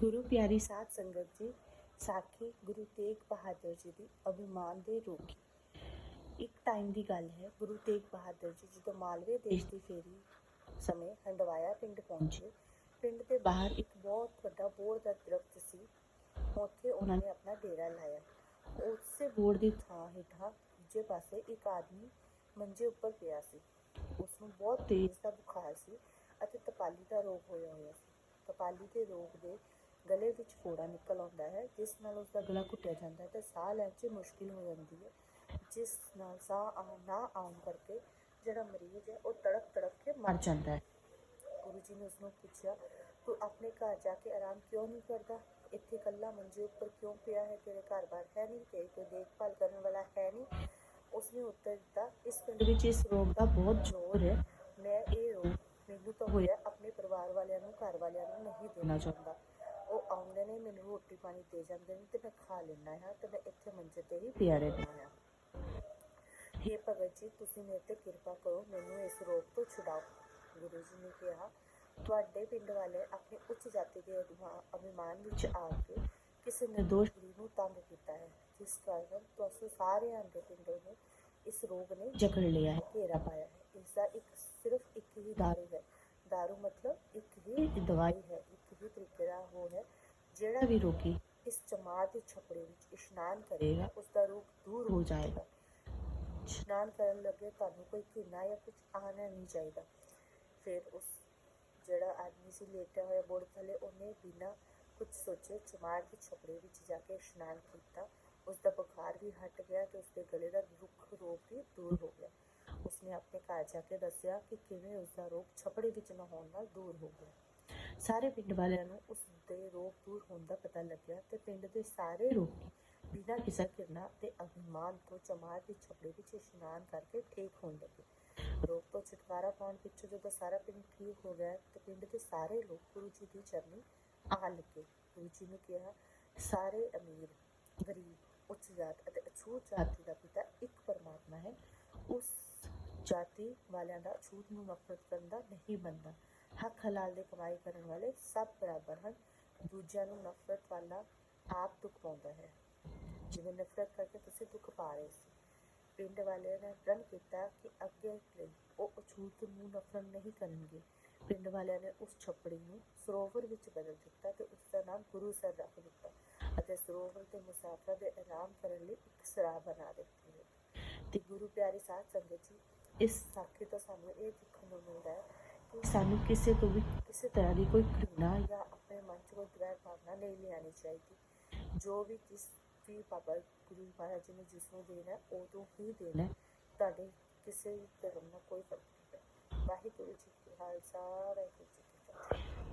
ਗੁਰੂ ਪਿਆਰੀ ਸਾਧ ਸੰਗਤ ਜੀ, ਸਾਖੀ ਗੁਰੂ ਤੇਗ ਬਹਾਦਰ ਜੀ ਦੀ ਅਭਿਮਾਨ ਦੇ ਰੋਗੀ। ਇੱਕ ਟਾਈਮ ਦੀ ਗੱਲ ਹੈ, ਗੁਰੂ ਤੇਗ ਬਹਾਦਰ ਜੀ ਜਦੋਂ ਮਾਲਵੇ ਦੇਸ਼ ਦੀ ਫੇਰੀ ਸਮੇਂ ਹੰਡਵਾਇਆ ਪਿੰਡ ਪਹੁੰਚੇ, ਪਿੰਡ ਦੇ ਬਾਹਰ ਇੱਕ ਬਹੁਤ ਵੱਡਾ ਬੋੜ ਦਾ ਦਰਖਤ ਸੀ, ਉੱਥੇ ਉਹਨਾਂ ਨੇ ਆਪਣਾ ਡੇਰਾ ਲਾਇਆ। ਉਸੇ ਬੋੜ ਦੀ ਥਾਂ ਹੇਠਾਂ ਦੂਜੇ ਪਾਸੇ ਇੱਕ ਆਦਮੀ ਮੰਜੇ ਉੱਪਰ ਪਿਆ ਸੀ। ਉਸ ਨੂੰ ਬਹੁਤ ਤੇਜ਼ ਦਾ ਬੁਖਾਰ ਸੀ ਅਤੇ ਤਪਾਲੀ ਦਾ ਰੋਗ ਹੋਇਆ ਹੋਇਆ ਸੀ। ਤਪਾਲੀ ਦੇ ਰੋਗ ਦੇ ਗਲੇ ਵਿੱਚ ਫੋੜਾ ਨਿਕਲ ਆਉਂਦਾ ਹੈ, ਜਿਸ ਨਾਲ ਉਸ ਦਾ ਗਲਾ ਘੁੱਟਿਆ ਜਾਂਦਾ ਹੈ ਤੇ ਸਾਹ ਲੈਣ 'ਚ ਮੁਸ਼ਕਿਲ ਹੋ ਜਾਂਦੀ ਹੈ, ਜਿਸ ਨਾਲ ਸਾਹ ਆ ਨਾ ਆਉਣ ਕਰਕੇ ਜਿਹੜਾ ਮਰੀਜ਼ ਹੈ ਉਹ ਤੜਪ ਤੜਪ ਕੇ ਮਰ ਜਾਂਦਾ ਹੈ। ਗੁਰੂ ਜੀ ਨੇ ਉਸ ਨੂੰ ਪੁੱਛਿਆ, ਤੂੰ ਆਪਣੇ ਘਰ ਜਾ ਕੇ ਆਰਾਮ ਕਿਉਂ ਨਹੀਂ ਕਰਦਾ? ਇੱਥੇ ਇਕੱਲਾ ਮੰਜੇ ਉੱਪਰ ਕਿਉਂ ਪਿਆ ਹੈ? ਤੇਰੇ ਘਰ ਬਾਰ ਹੈ ਨਹੀਂ, ਤੇਰੀ ਕੋਈ ਦੇਖਭਾਲ ਕਰਨ ਵਾਲਾ ਹੈ ਨਹੀਂ। ਉਸਨੇ ਉੱਤਰ ਦਿੱਤਾ, ਇਸ ਪਿੰਡ ਵਿੱਚ ਇਸ ਰੋਗ ਦਾ ਬਹੁਤ ਜ਼ੋਰ ਹੈ। ਮੈਂ ਇਹ ਰੋਗ ਮੈਨੂੰ ਤਾਂ ਹੋਇਆ ਆਪਣੇ ਪਰਿਵਾਰ ਵਾਲਿਆਂ ਨੂੰ, ਘਰ ਵਾਲਿਆਂ ਨੂੰ ਨਹੀਂ ਦੇਣਾ ਚਾਹੁੰਦਾ। ਆਉਂਦੇ ਨੇ, ਮੈਨੂੰ ਰੋਟੀ ਪਾਣੀ ਦੇ ਜਾਂਦੇ ਨੇ ਤੇ ਮੈਂ ਖਾ ਲੈਂਦਾ ਹਾਂ ਤੇ ਮੈਂ ਇੱਥੇ ਮੰਜੇ ਤੇ ਹੀ ਪਿਆ ਰਹਿੰਦਾ ਹਾਂ। हे ਭਗਤ ਜੀ, ਤੁਸੀਂ ਮੇਰੇ ਤੇ ਕਿਰਪਾ ਕਰੋ, ਮੈਨੂੰ ਇਸ ਰੋਗ ਤੋਂ ਛੁਡਾਓ। ਗੁਰੂ ਜੀ ਨੇ ਕਿਹਾ, ਤੁਹਾਡੇ ਪਿੰਡ ਵਾਲੇ ਆਪਣੀ ਉੱਚ ਜਾਤੀ ਦੇ ਅਭਿਮਾਨ ਵਿੱਚ ਆ ਕੇ ਕਿਸੇ ਨਿਰਦੋਸ਼ ਗਰੀਬ ਨੂੰ ਤੰਗ ਕੀਤਾ ਹੈ, ਜਿਸ ਕਾਰਨ ਤੁਸੀਂ ਸਾਰਿਆਂ ਦੇ ਪਿੰਡੋਂ ਨੂੰ ਇਸ ਰੋਗ ਨੇ ਜਕੜ ਲਿਆ ਹੈ, ਘੇਰਾ ਪਾਇਆ ਹੈ। ਇਸ ਦਾ ਇੱਕ, ਸਿਰਫ ਇੱਕ ਹੀ ਦਾਰੂ ਹੈ। ਦਾਰੂ ਮਤਲਬ ਇੱਕ ਹੀ ਦਵਾਈ ਹੈ, ਇੱਕ ਹੀ ਤਰੀਕੇ ਦਾ ਉਹ ਹੈ ਜਿਹੜਾ ਵੀ ਰੋਗੀ ਇਸ ਚਮਾਰ ਦੇ ਛਪੜੇ ਵਿੱਚ ਇਸ਼ਨਾਨ ਕਰੇਗਾ ਉਸ ਦਾ ਰੋਗ ਦੂਰ ਹੋ ਜਾਏਗਾ। ਇਸ਼ਨਾਨ ਕਰਨ ਲੱਗੇ ਤੁਹਾਨੂੰ ਕੋਈ ਘਿਨਾ ਜਾਂ ਕੁਝ ਆਣਾ ਨਹੀਂ ਚਾਹੀਦਾ। ਫਿਰ ਉਸ ਜਿਹੜਾ ਆਦਮੀ ਸੀ ਲੇਟਿਆ ਹੋਇਆ ਬੋੜ ਥੱਲੇ ਉਹਨੇ ਬਿਨਾਂ ਕੁਝ ਸੋਚੇ ਚਮਾਰ ਦੇ ਛਪੜੇ ਵਿੱਚ ਜਾ ਕੇ ਇਸ਼ਨਾਨ ਕੀਤਾ। ਉਸ ਦਾ ਬੁਖਾਰ ਵੀ ਹਟ ਗਿਆ ਤੇ ਉਸਦੇ ਗਲੇ ਦਾ ਰੁੱਖ ਰੋਗ ਵੀ ਦੂਰ ਹੋ ਗਿਆ। ਉਸਨੇ ਆਪਣੇ ਘਰ ਜਾ ਕੇ ਦੱਸਿਆ ਕਿ ਕਿਵੇਂ ਉਸ ਦਾ ਰੋਗ ਛਪੜੇ ਵਿੱਚ ਨਹਾਉਣ ਨਾਲ ਦੂਰ ਹੋ ਗਿਆ। ਸਾਰੇ ਪਿੰਡ ਵਾਲਿਆਂ ਨੂੰ ਉਸ ਦੇ ਰੋਗ ਦੂਰ ਹੋਣ ਦਾ ਪਤਾ ਲੱਗਿਆ ਤੇ ਪਿੰਡ ਦੇ ਸਾਰੇ ਰੋਗੀ ਬਿਨਾਂ ਕਿਸੇ ਕਿਰਨਾ ਤੇ ਅਭਿਮਾਨ ਤੋਂ ਚਮਾਰ ਦੇ ਛਪੜੇ ਵਿੱਚ ਇਸ਼ਨਾਨ ਕਰਕੇ ਠੀਕ ਹੋਣ ਲੱਗੇ। ਰੋਗ ਤੋਂ ਛੁਟਕਾਰਾ ਪਾਉਣ ਪਿੱਛੋਂ ਜਦੋਂ ਸਾਰਾ ਪਿੰਡ ਠੀਕ ਹੋ ਗਿਆ ਤੇ ਪਿੰਡ ਦੇ ਸਾਰੇ ਲੋਕ ਗੁਰੂ ਜੀ ਦੀ ਚਰਨੀ ਆ ਲੱਗੇ। ਗੁਰੂ ਜੀ ਨੇ ਕਿਹਾ, ਸਾਰੇ ਅਮੀਰ, ਗਰੀਬ, ਉੱਚ ਜਾਤ ਅਤੇ ਅਛੂਤ ਜਾਤੀ ਦਾ ਪਿਤਾ ਇੱਕ ਪਰਮਾਤਮਾ ਹੈ। ਉਸ ਜਾਤੀ ਵਾਲਿਆਂ ਦਾ ਅਛੂਤ ਨੂੰ ਨਫ਼ਰਤ ਕਰਨ ਦਾ ਨਹੀਂ ਬਣਦਾ। ਹੱਕ ਹਲਾਲ ਦੇ ਕਮਾਈ ਕਰਨ ਵਾਲੇ ਸਭ ਬਰਾਬਰ ਹਨ, ਦੂਜਿਆਂ ਨੂੰ ਨਫ਼ਰਤ ਵਾਲਾ ਆਪ ਦੁੱਖ ਪਾਉਂਦਾ ਹੈ। ਜਿਵੇਂ ਨਫ਼ਰਤ ਕਰਕੇ ਤੁਸੀਂ ਦੁੱਖ ਪਾ ਰਹੇ ਸੀ। ਪਿੰਡ ਵਾਲਿਆਂ ਨੇ ਪ੍ਰਣ ਕੀਤਾ ਕਿ ਅੱਗੇ ਲਈ ਉਹ ਅਛੂਤ ਨੂੰ ਨਫ਼ਰਤ ਨਹੀਂ ਕਰਨਗੇ। ਪਿੰਡ ਵਾਲਿਆਂ ਨੇ ਉਸ ਛੱਪੜੀ ਨੂੰ ਸਰੋਵਰ ਵਿੱਚ ਬਦਲ ਦਿੱਤਾ ਤੇ ਉਸ ਦਾ ਨਾਮ ਗੁਰੂ ਸਰ ਰੱਖ ਦਿੱਤਾ ਅਤੇ ਸਰੋਵਰ ਦੇ ਮੁਸਾਫਰਾਂ ਦੇ ਆਰਾਮ ਕਰਨ ਲਈ ਇੱਕ ਸਰਾਹ ਬਣਾ ਦਿੱਤੀ ਹੈ। ਤੇ ਗੁਰੂ ਪਿਆਰੇ ਸਾਧ ਸੰਗਤ ਜੀ, ਇਸ ਸਾਖੀ ਤੋਂ ਸਾਨੂੰ ਇਹ ਦੇਖਣ ਨੂੰ ਮਿਲਦਾ ਹੈ ਸਾਨੂੰ ਕਿਸੇ ਤੋਂ ਵੀ ਕਿਸੇ ਤਰ੍ਹਾਂ ਦੀ ਕੋਈ ਘৃਣਾ ਜਾਂ ਆਪਣੇ ਮਨ 'ਚ ਕੋਈ ਦੁਆਰ ਭਾਵਨਾ ਨਹੀਂ ਲਿਆਣੀ ਚਾਹੀਦੀ। ਜੋ ਵੀ ਜਿਸ ਵੀ ਬਾਬਾ ਗੁਰੂ ਮਹਾਰਾਜ ਜੀ ਨੇ ਜਿਸ ਨੂੰ ਦੇਣਾ ਹੈ, ਉਦੋਂ ਹੀ ਦੇਣਾ। ਤੁਹਾਡੇ ਕਿਸੇ ਵੀ ਧਰਮ ਨਾਲ ਕੋਈ ਫ਼ਰਕ ਨਹੀਂ ਪੈਂਦਾ। ਵਾਹਿਗੁਰੂ ਜੀ ਕੀ ਖਾਲਸਾ ਵਾਹਿਗੁਰੂ ਜੀ ਕੀ